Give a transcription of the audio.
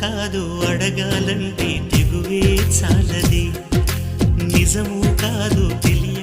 కాదు అడగాలంటే తెగువే చాలది. నిజము కాదు తెలియ